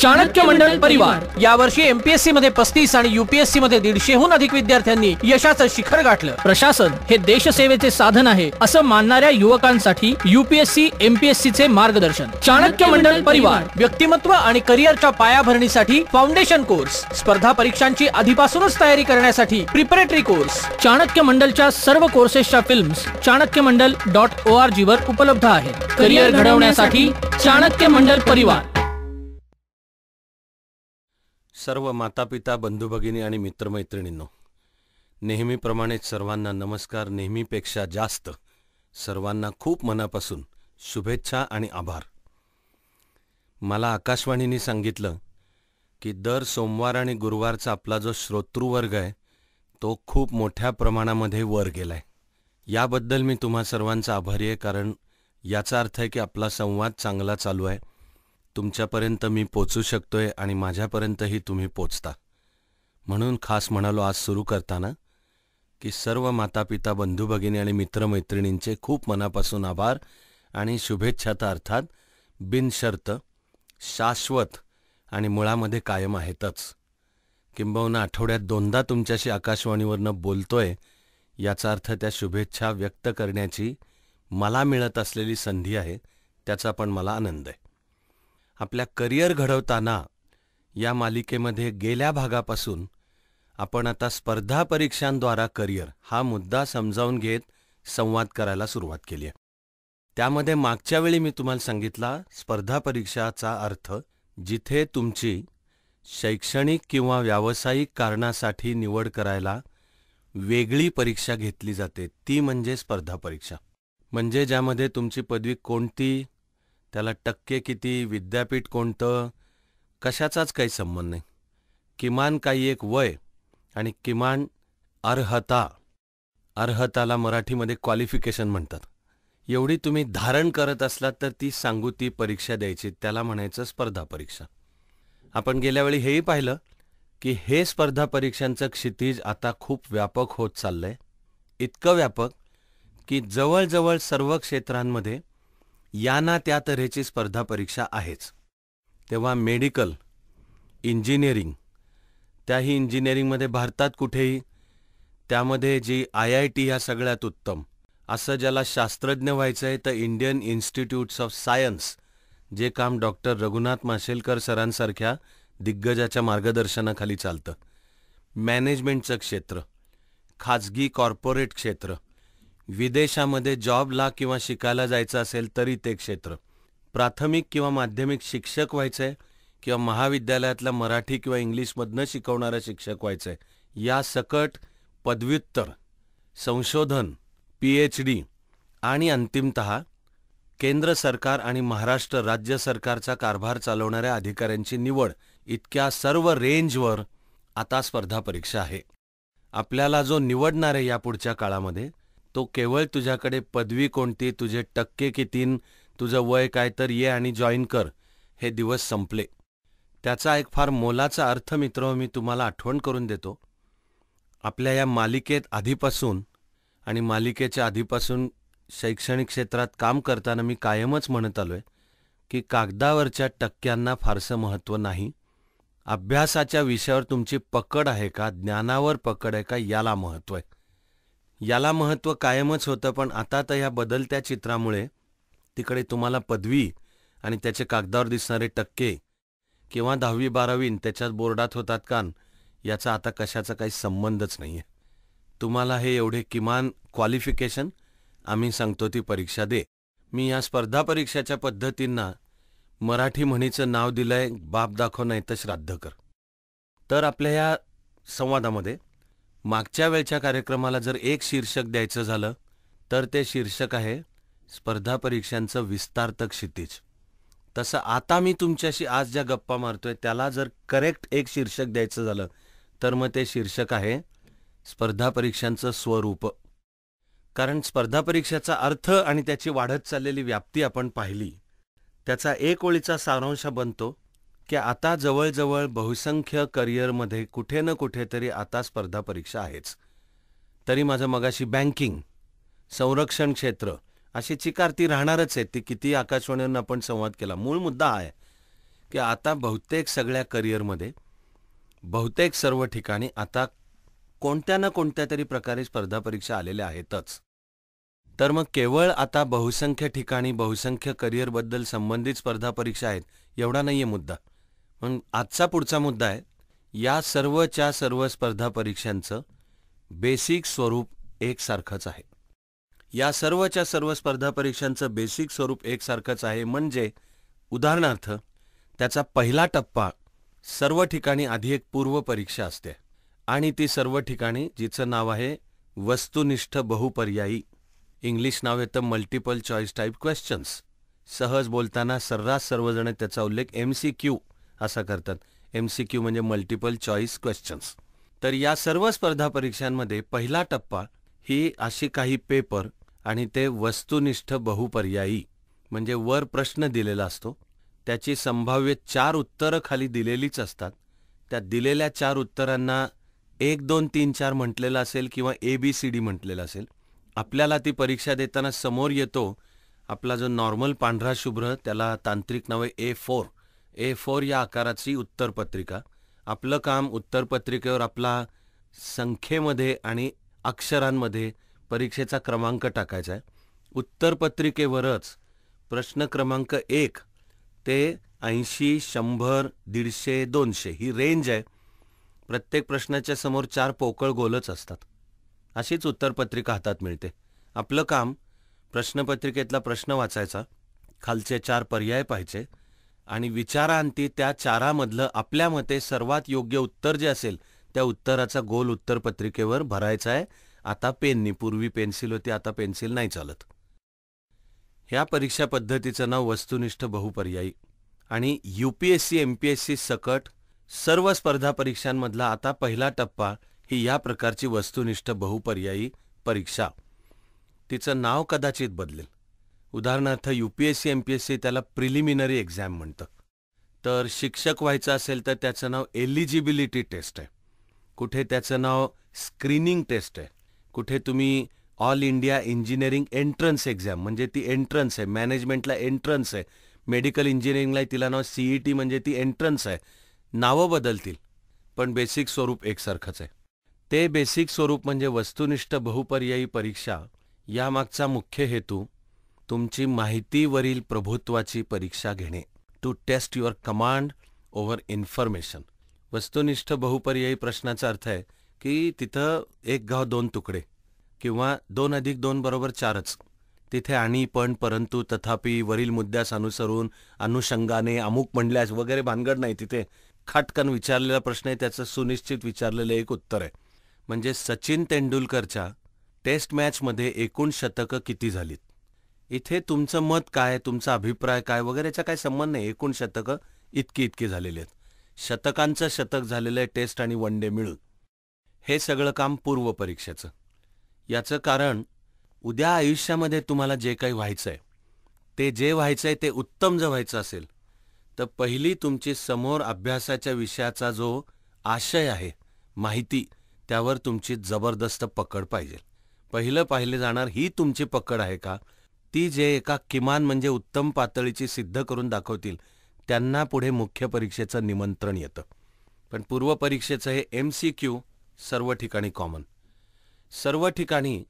चाणक्य मंडळ परिवार. यावर्षी एमपीएससी मध्ये पस्तीस आणि युपीएससी मध्ये दीडशेहून अधिक विद्यार्थ्यांनी यशाचं शिखर गाठलं. प्रशासन हे देशसेवेचे साधन आहे असं मानणाऱ्या युवकांसाठी युपीएससी एमपीएससी चे मार्गदर्शन. चाणक्य मंडळ परिवार. व्यक्तिमत्व आणि करिअरच्या पायाभरणीसाठी फाउंडेशन कोर्स. स्पर्धा परीक्षांची आधीपासूनच तयारी करण्यासाठी प्रिपरेटरी कोर्स. चाणक्य मंडलच्या सर्व कोर्सेसच्या films Chanakya Mandal dot O R G वर उपलब्ध आहेत. करिअर घडवण्यासाठी चाणक्य मंडल परिवार. सर्व मातापिता बंधू भगिनी आणि मित्रमैत्रिणींनो नेहमीप्रमाणेच सर्वांना नमस्कार. नेहमीपेक्षा जास्त सर्वांना खूप मनापासून शुभेच्छा आणि आभार. मला आकाशवाणीने सांगितलं की दर सोमवार आणि गुरुवारचा आपला जो श्रोतृवर्ग आहे तो खूप मोठ्या प्रमाणामध्ये वर गेलाय. याबद्दल मी तुम्हा सर्वांचा आभारी आहे कारण याचा अर्थ आहे की आपला संवाद चांगला चालू आहे. तुमच्यापर्यंत मी पोचू शकतोय आणि माझ्यापर्यंतही तुम्ही पोचता. म्हणून खास म्हणालो आज सुरू करताना की सर्व मातापिता बंधू भगिनी आणि मित्रमैत्रिणींचे खूप मनापासून आभार आणि शुभेच्छा तर अर्थात बिनशर्त शाश्वत आणि मुळामध्ये कायम आहेतच. किंबहुना आठवड्यात दोनदा तुमच्याशी आकाशवाणीवरनं बोलतोय याचा अर्थ त्या शुभेच्छा व्यक्त करण्याची मला मिळत असलेली संधी आहे त्याचा पण मला आनंद आहे. आपल्या करिअर घडवताना या मालिकेमध्ये गेल्या भागापासून आपण आता स्पर्धा परीक्षांद्वारा करिअर हा मुद्दा समजावून घेत संवाद करायला सुरुवात केली आहे. त्यामध्ये मागच्या वेळी मी तुम्हाला सांगितला स्पर्धा परीक्षाचा अर्थ जिथे तुमची शैक्षणिक किंवा व्यावसायिक कारणासाठी निवड करायला वेगळी परीक्षा घेतली जाते ती म्हणजे स्पर्धा परीक्षा. म्हणजे ज्यामध्ये तुमची पदवी कोणती त्याला टक्के किती विद्यापीठ कोणतं? कशाचाच काही संबंध नाही. किमान काही एक वय आणि किमान अर्हता. अर्हताला मराठीमध्ये क्वालिफिकेशन म्हणतात. एवढी तुम्ही धारण करत असलात तर ती सांगू ती परीक्षा द्यायची त्याला म्हणायचं स्पर्धा परीक्षा. आपण गेल्यावेळी हेही पाहिलं की हे स्पर्धा परीक्षांचं क्षितिज आता खूप व्यापक होत चाललंय. इतकं व्यापक की जवळजवळ सर्व क्षेत्रांमध्ये यांना त्या तऱ्हेची स्पर्धा परीक्षा आहेच. तेव्हा मेडिकल इंजिनिअरिंग त्याही इंजिनिअरिंगमध्ये भारतात कुठेही त्यामध्ये जी आय आय टी ह्या सगळ्यात उत्तम. असं ज्याला शास्त्रज्ञ व्हायचं आहे तर इंडियन इन्स्टिट्यूट्स ऑफ सायन्स जे काम डॉक्टर रघुनाथ माशेलकर सरांसारख्या दिग्गजाच्या मार्गदर्शनाखाली चालतं. मॅनेजमेंटचं क्षेत्र खाजगी कॉर्पोरेट क्षेत्र विदेशामध्ये जॉबला किंवा शिकायला जायचं असेल तरी ते क्षेत्र. प्राथमिक किंवा माध्यमिक शिक्षक व्हायचं आहे किंवा महाविद्यालयातल्या मराठी किंवा इंग्लिशमधनं शिकवणारा शिक्षक व्हायचं आहे या सकट पदव्युत्तर संशोधन पी एच डी आणि अंतिमत केंद्र सरकार आणि महाराष्ट्र राज्य सरकारचा कारभार चालवणाऱ्या अधिकाऱ्यांची निवड. इतक्या सर्व रेंजवर आता स्पर्धा परीक्षा आहे. आपल्याला जो निवडणार आहे यापुढच्या काळामध्ये तो केवळ तुझ्याकडे पदवी कोणती तुझे टक्के कितीन तुझं वय काय तर ये आणि जॉईन कर हे दिवस संपले. त्याचा एक फार मोलाचा अर्थ मित्र मी तुम्हाला आठवण करून देतो. आपल्या या मालिकेत आधीपासून आणि मालिकेच्या आधीपासून शैक्षणिक क्षेत्रात काम करताना मी कायमच म्हणत आलोय की कागदावरच्या टक्क्यांना फारसं महत्त्व नाही. अभ्यासाच्या विषयावर तुमची पकड आहे का ज्ञानावर पकड आहे का याला महत्त्व आहे. याला महत्त्व कायमच होतं पण आता तर ह्या बदलत्या चित्रामुळे तिकडे तुम्हाला पदवी आणि त्याचे कागदावर दिसणारे टक्के किंवा दहावी बारावी त्याच्यात बोर्डात होतात कान याचा आता कशाचा काही संबंधच नाही आहे तुम्हाला हे एवढे किमान क्वालिफिकेशन आम्ही सांगतो ती परीक्षा दे. मी या स्पर्धा परीक्षाच्या पद्धतींना मराठी म्हणीचं नाव दिलंय बाप दाखव नाही तर श्राद्ध कर. तर आपल्या या संवादामध्ये मागच्या वेळच्या कार्यक्रमाला जर एक शीर्षक द्यायचं झालं तर ते शीर्षक आहे स्पर्धा परीक्षांचं विस्तारतक क्षितिज. तसं आता मी तुमच्याशी आज ज्या गप्पा मारतोय त्याला जर करेक्ट एक शीर्षक द्यायचं झालं तर मग ते शीर्षक आहे स्पर्धा परीक्षांचं स्वरूप. कारण स्पर्धा परीक्षेचा अर्थ आणि त्याची वाढत चाललेली व्याप्ती आपण पाहिली. त्याचा एक ओळीचा सारांश बनतो की आता जवळजवळ बहुसंख्य करिअरमध्ये कुठे न कुठेतरी आता स्पर्धा परीक्षा आहेच. तरी माझं मगाशी बँकिंग संरक्षण क्षेत्र अशी चिकार ती राहणारच आहे. ती किती आकाशवाणीवरून आपण संवाद केला. मूळ मुद्दा हा आहे की आता बहुतेक सगळ्या करिअरमध्ये बहुतेक सर्व ठिकाणी आता कोणत्या ना कोणत्या तरी प्रकारे स्पर्धा परीक्षा आलेल्या आहेतच. तर मग केवळ आता बहुसंख्य ठिकाणी बहुसंख्य करिअरबद्दल संबंधित स्पर्धा परीक्षा आहेत एवढा नाही आहे मुद्दा. मग आजचा पुढचा मुद्दा आहे या सर्वच्या सर्व स्पर्धा परीक्षांचं बेसिक स्वरूप एकसारखंच आहे. या सर्वच्या सर्व स्पर्धा परीक्षांचं बेसिक स्वरूप एकसारखंच आहे म्हणजे उदाहरणार्थ त्याचा पहिला टप्पा सर्व ठिकाणी आधी एक पूर्व परीक्षा असते आणि ती सर्व ठिकाणी जिचं नाव आहे वस्तुनिष्ठ बहुपर्यायी इंग्लिश नाव येतं मल्टिपल चॉईस टाईप क्वेश्चन्स सहज बोलताना सर्रास सर्वजण त्याचा उल्लेख एम सी क्यू असं करतात. एम सी क्यू म्हणजे मल्टिपल चॉईस क्वेश्चन्स तर या सर्व स्पर्धा परीक्षांमध्ये पहिला टप्पा ही अशी काही पेपर आणि ते वस्तुनिष्ठ बहुपर्यायी म्हणजे वर प्रश्न दिलेला असतो. त्याची संभाव्य चार उत्तरं खाली दिलेलीच असतात. त्या दिलेल्या चार उत्तरांना एक दोन तीन चार म्हटलेलं असेल किंवा ए बी सी डी म्हटलेलं असेल. आपल्याला ती परीक्षा देताना समोर येतो आपला जो नॉर्मल पांढरा शुभ्र त्याला तांत्रिक नावे ए फोर ए फोर या आकाराची उत्तरपत्रिका. आपलं काम उत्तरपत्रिकेवर आपला संख्येमध्ये आणि अक्षरांमध्ये परीक्षेचा क्रमांक टाकायचा आहे. उत्तरपत्रिकेवरच प्रश्न क्रमांक एक ते ऐंशी शंभर दीडशे दोनशे ही रेंज आहे. प्रत्येक प्रश्नाच्या समोर चार पोकळ गोलच असतात. अशीच उत्तरपत्रिका हातात मिळते. आपलं काम प्रश्नपत्रिकेतला प्रश्न वाचायचा. खालचे चार पर्याय पाहिजे आणि विचारांती त्या चारामधलं आपल्या मते सर्वात योग्य उत्तर जे असेल त्या उत्तराचा गोल उत्तरपत्रिकेवर भरायचा आहे. आता पेननी पूर्वी पेन्सिल होती आता पेन्सिल नाही चालत. ह्या परीक्षा पद्धतीचं नाव वस्तुनिष्ठ बहुपर्यायी. आणि U P S C M P S C सकट सर्व स्पर्धा परीक्षांमधला आता पहिला टप्पा ही या प्रकारची वस्तुनिष्ठ बहुपर्यायी परीक्षा. तिचं नाव कदाचित बदलेल. उदाहरणार्थ U P S C M P S C त्याला प्रिलिमिनरी एक्झाम म्हणतं. तर शिक्षक व्हायचं असेल तर त्याचं नाव एलिजिबिलिटी टेस्ट आहे. कुठे त्याचं नाव स्क्रीनिंग टेस्ट आहे. कुठे तुम्ही all India engineering entrance exam म्हणजे ती एंट्रन्स आहे. मॅनेजमेंटला एंट्रन्स आहे. मेडिकल इंजिनिअरिंगला तिला नाव सीई टी म्हणजे ती एंट्रन्स आहे. नावं बदलतील पण बेसिक स्वरूप एकसारखंच आहे. ते बेसिक स्वरूप म्हणजे वस्तुनिष्ठ बहुपर्यायी परीक्षा यामागचा मुख्य हेतू तुमची माहितीवरील प्रभुत्वाची परीक्षा घेणे. To test your command over information वस्तुनिष्ठ बहुपर्यायी प्रश्नाचा अर्थ आहे की तिथं एक गाव दोन तुकडे किंवा दोन अधिक दोन बरोबर चारच. तिथे आणि पण परंतु तथापि वरील मुद्द्यास अनुसरून अनुषंगाने अमुक म्हणल्यास वगैरे भानगड नाही तिथे. खाटकन विचारलेला प्रश्न आहे त्याचं सुनिश्चित विचारलेलं एक उत्तर आहे. म्हणजे सचिन तेंडुलकरच्या टेस्ट मॅचमध्ये एकूण शतकं किती झालीत? इथे तुमचं मत काय तुमचा अभिप्राय काय वगैरे याचा संबंध नाही. एकूण शतकं इतकी इतकी झालेली आहेत. शतकांचं शतक झालेलं आहे टेस्ट आणि वन डे मिळून. हे सगळं काम पूर्व परीक्षेचं. याचं कारण उद्या आयुष्यामध्ये तुम्हाला जे काही व्हायचं आहे ते जे व्हायचं आहे ते उत्तम जर व्हायचं असेल तर पहिली तुमची समोर अभ्यासाच्या विषयाचा जो आशय आहे माहिती त्यावर तुमची जबरदस्त पकड पाहिजे. पहिलं पाहिले जाणार ही तुमची पकड आहे का? ती जे एका किमान म्हणजे उत्तम पातळीची सिद्ध करून दाखवतील त्यांना पुढे मुख्य परीक्षेचं निमंत्रण येतं. पण पूर्व परीक्षेचं हे एम सी क्यू सर्व ठिकाणी कॉमन सर्व ठिकाणी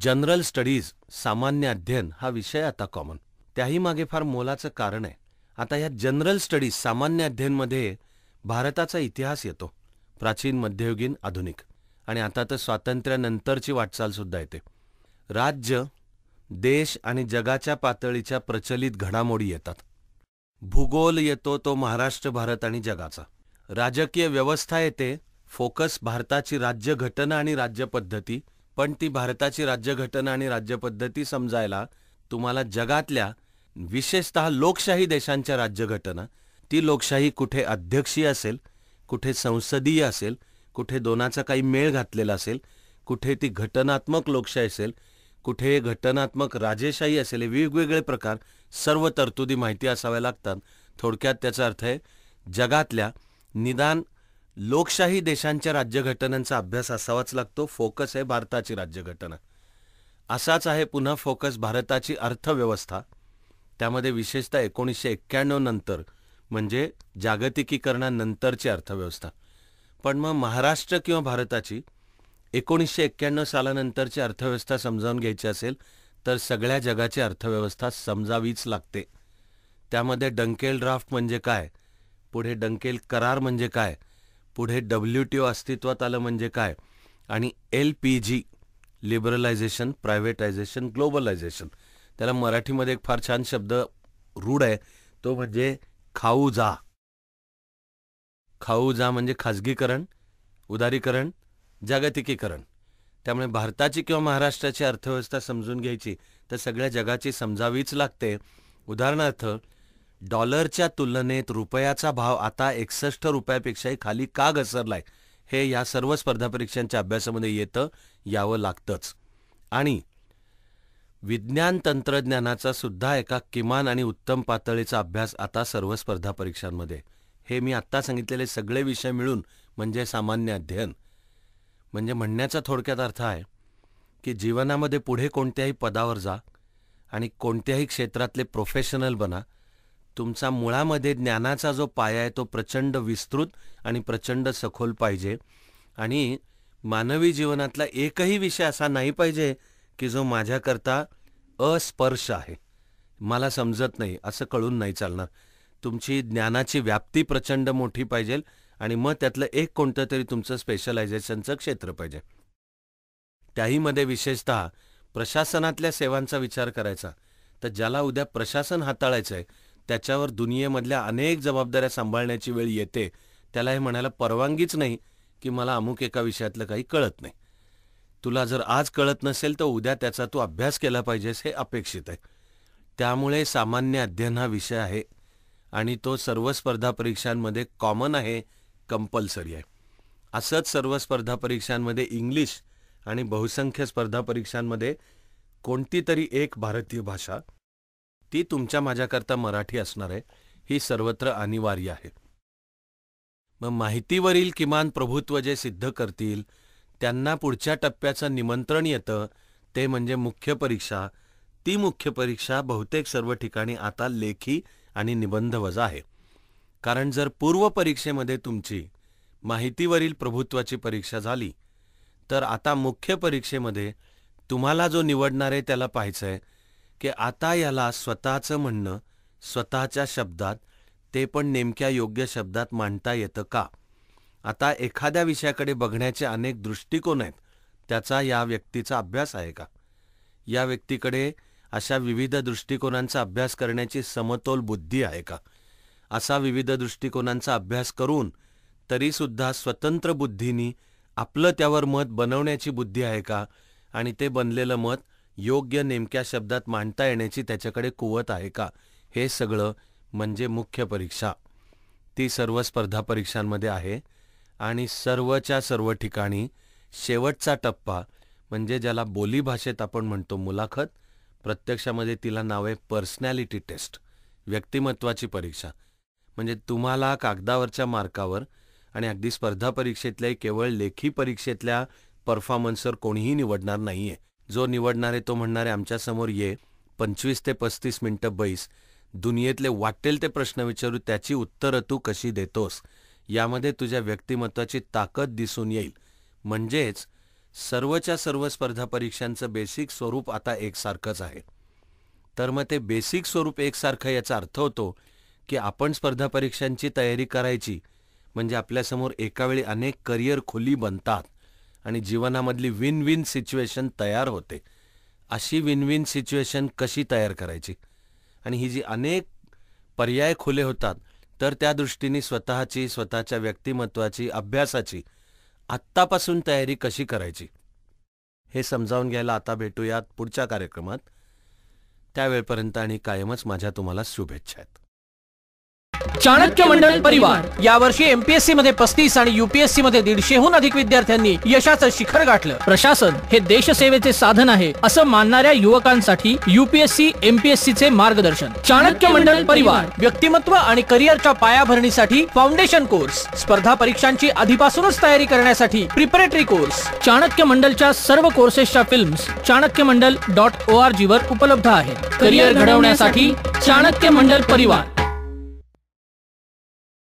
जनरल स्टडीज सामान्य अध्ययन हा विषय आता कॉमन त्याही मागे फार मोलाचं कारण आहे. आता या जनरल स्टडीज सामान्य अध्ययनमध्ये भारताचा इतिहास येतो. प्राचीन मध्ययुगीन आधुनिक. आणि आता तर स्वातंत्र्यानंतरची वाटचाल सुद्धा येते. राज्य देश आणि जगाच्या पातळीच्या प्रचलित घडामोडी येतात. भूगोल येतो तो महाराष्ट्र भारत आणि जगाचा. राजकीय व्यवस्था येते फोकस भारताची राज्यघटना आणि राज्यपद्धती पण ती भारताची राज्यघटना आणि राज्यपद्धती समजायला तुम्हाला जगातल्या विशेषतः लोकशाही देशांच्या राज्यघटना ती लोकशाही कुठे अध्यक्षीय असेल कुठे संसदीय असेल कुठे दोनाचा काही मेळ घातलेला असेल कुठे ती घटनात्मक लोकशाही असेल कुठे घटनात्मक राजेशाही असेल वेगवेगळे प्रकार सर्व तरतुदी माहिती असाव्या लागतात. थोडक्यात त्याचा अर्थ आहे जगातल्या निदान लोकशाही देशांच्या राज्यघटनांचा अभ्यास असावाच लागतो. फोकस आहे भारताची राज्यघटना. असाच आहे पुन्हा फोकस भारताची अर्थव्यवस्था. त्यामध्ये विशेषतः एकोणीसशे एक्क्याण्णव नंतर म्हणजे जागतिकीकरणानंतरची अर्थव्यवस्था. पण मग महाराष्ट्र किंवा भारताची एकोणीसशे एक्क्याण्णव सालानंतरची अर्थव्यवस्था समजावून घ्यायची असेल तर सगळ्या जगाची अर्थव्यवस्था समजावीच लागते. त्यामध्ये डंकेल ड्राफ्ट म्हणजे काय? पुढे डंकेल करार म्हणजे काय? पुढे डब्ल्यू टी ओ अस्तित्वात आलं म्हणजे काय? आणि L P G liberalisation privatisation globalisation. त्याला मराठीमध्ये एक फार छान शब्द रूढ आहे तो म्हणजे खाऊ जा खाऊ जा म्हणजे खाजगीकरण उदारीकरण जागतिकीकरण. त्यामुळे भारताची किंवा महाराष्ट्राची अर्थव्यवस्था समजून घ्यायची तर सगळ्या जगाची समजावीच लागते. उदाहरणार्थ डॉलरच्या तुलनेत रुपयाचा भाव आता एकसष्ट रुपयापेक्षाही खाली का घसरलाय हे या सर्व स्पर्धा परीक्षांच्या अभ्यासामध्ये येतं यावं लागतंच. आणि विज्ञान तंत्रज्ञानाचा सुद्धा एका किमान आणि उत्तम पातळीचा अभ्यास आता सर्व स्पर्धा परीक्षांमध्ये. हे मी आत्ता सांगितलेले सगळे विषय मिळून म्हणजे सामान्य अध्ययन. म्हणजे म्हणण्याचा थोडक्यात अर्थ आहे की जीवनामध्ये पुढे कोणत्याही पदावर जा आणि कोणत्याही क्षेत्रातले प्रोफेशनल बना. तुमचा मुळामध्ये ज्ञानाचा जो पाया आहे तो प्रचंड विस्तृत आणि प्रचंड सखोल पाहिजे. आणि मानवी जीवनातला एकही विषय असा नाही पाहिजे की जो माझ्याकरता अस्पर्श आहे. मला समजत नाही असं कळून नाही चालणार. तुमची ज्ञानाची व्याप्ती प्रचंड मोठी पाहिजे. आणि मग त्यातलं एक कोणतं तरी तुमचं स्पेशलायझेशनचं क्षेत्र पाहिजे. त्याहीमध्ये विशेषतः प्रशासनातल्या सेवांचा विचार करायचा. तर ज्याला उद्या प्रशासन हाताळायचं आहे त्याच्यावर दुनियेमधल्या अनेक जबाबदाऱ्या सांभाळण्याची वेळ येते त्याला हे म्हणायला परवानगीच नाही की मला अमुक एका विषयातलं काही कळत नाही. तुला जर आज कळत नसेल तर उद्या त्याचा तू अभ्यास केला पाहिजेस हे अपेक्षित आहे. त्यामुळे सामान्य अध्ययन हा विषय आहे आणि तो सर्व स्पर्धा परीक्षांमध्ये कॉमन आहे कंपल्सरी आहे. असंच सर्व स्पर्धा परीक्षांमध्ये इंग्लिश आणि बहुसंख्य स्पर्धा परीक्षांमध्ये कोणती तरी एक भारतीय भाषा ती तुमच्या माझ्याकरता मराठी असणार आहे ही सर्वत्र अनिवार्य आहे. मग माहितीवरील किमान प्रभुत्व जे सिद्ध करतील त्यांना पुढच्या टप्प्याचं निमंत्रण येतं ते म्हणजे मुख्य परीक्षा. ती मुख्य परीक्षा बहुतेक सर्व ठिकाणी आता लेखी आणि निबंध वजा आहे. कारण जर पूर्व परीक्षेमध्ये तुमची माहितीवरील प्रभुत्वाची परीक्षा झाली तर आता मुख्य परीक्षेमध्ये तुम्हाला जो निवडणार आहे त्याला पाहायचं आहे की आता याला स्वतःचं म्हणणं स्वतःच्या शब्दात ते पण नेमक्या योग्य शब्दात मांडता येतं का? आता एखाद्या विषयाकडे बघण्याचे अनेक दृष्टिकोन आहेत त्याचा या व्यक्तीचा अभ्यास आहे का? या व्यक्तीकडे अशा विविध दृष्टिकोनांचा अभ्यास करण्याची समतोल बुद्धी आहे का? असा विविध दृष्टिकोनांचा अभ्यास करून तरीसुद्धा स्वतंत्र बुद्धीनी आपलं त्यावर मत बनवण्याची बुद्धी आहे का? आणि ते बनलेलं मत योग्य नेमक्या शब्दात मांडता येण्याची त्याच्याकडे कुवत आहे का? हे सगळं म्हणजे मुख्य परीक्षा. ती सर्व स्पर्धा परीक्षांमध्ये आहे. आणि सर्वच्या सर्व ठिकाणी शेवटचा टप्पा म्हणजे ज्याला बोली भाषेत आपण म्हणतो मुलाखत प्रत्यक्षामध्ये तिला नाव आहे पर्सनॅलिटी टेस्ट व्यक्तिमत्वाची परीक्षा. म्हणजे तुम्हाला कागदावरच्या मार्कावर आणि अगदी स्पर्धा परीक्षेतल्या केवळ लेखी परीक्षेतल्या परफॉर्मन्सवर कोणीही निवडणार नाहीये. जो निवडणार आहे तो म्हणणार आमच्यासमोर ये पंचवीस ते पस्तीस मिनिटं बैस दुनियेतले वाटेल ते प्रश्न विचारू त्याची उत्तरं तू कशी देतोस? यामध्ये तुझ्या व्यक्तिमत्वाची ताकद दिसून येईल. म्हणजेच सर्वच्या सर्व स्पर्धा परीक्षांचं बेसिक स्वरूप आता एकसारखंच आहे. तर मग ते बेसिक स्वरूप एकसारखं याचा अर्थ होतो की आपण स्पर्धा परीक्षांची तयारी करायची. म्हणजे आपल्यासमोर एकावेळी अनेक करिअर खुली बनतात. आणि जीवनामधली विन विन सिच्युएशन तयार होते. अशी विन विन सिच्युएशन कशी तयार करायची? आणि ही जी अनेक पर्याय खुले होतात तर त्या दृष्टीने स्वतःची स्वतःच्या व्यक्तिमत्वाची अभ्यासाची आत्तापासून तयारी कशी करायची? हे समजावून घ्यायला आता भेटूयात पुढच्या कार्यक्रमात. त्यावेळपर्यंत आणि कायमच माझ्या तुम्हाला शुभेच्छा आहेत. चाणक्य मंडल परिवार. यावर्षी एमपीएससी मध्ये पस्तीस आणि युपीएससी मध्ये दीडशेहून अधिक विद्यार्थ्यांनी यशाचं शिखर गाठलं. प्रशासन हे देशसेवेचे साधन आहे असं मानणाऱ्या युवकांसाठी युपीएससी एमपीएससी चे मार्गदर्शन. चाणक्य मंडल परिवार. व्यक्तिमत्व आणि करिअरच्या पायाभरणीसाठी फाउंडेशन कोर्स. स्पर्धा परीक्षांची आधीपासूनच तयारी करण्यासाठी प्रिपरेटरी कोर्स. चाणक्य मंडलच्या सर्व कोर्सेसच्या films Chanakya Mandal dot O R G वर उपलब्ध आहेत. करिअर घडवण्यासाठी चाणक्य मंडल परिवार.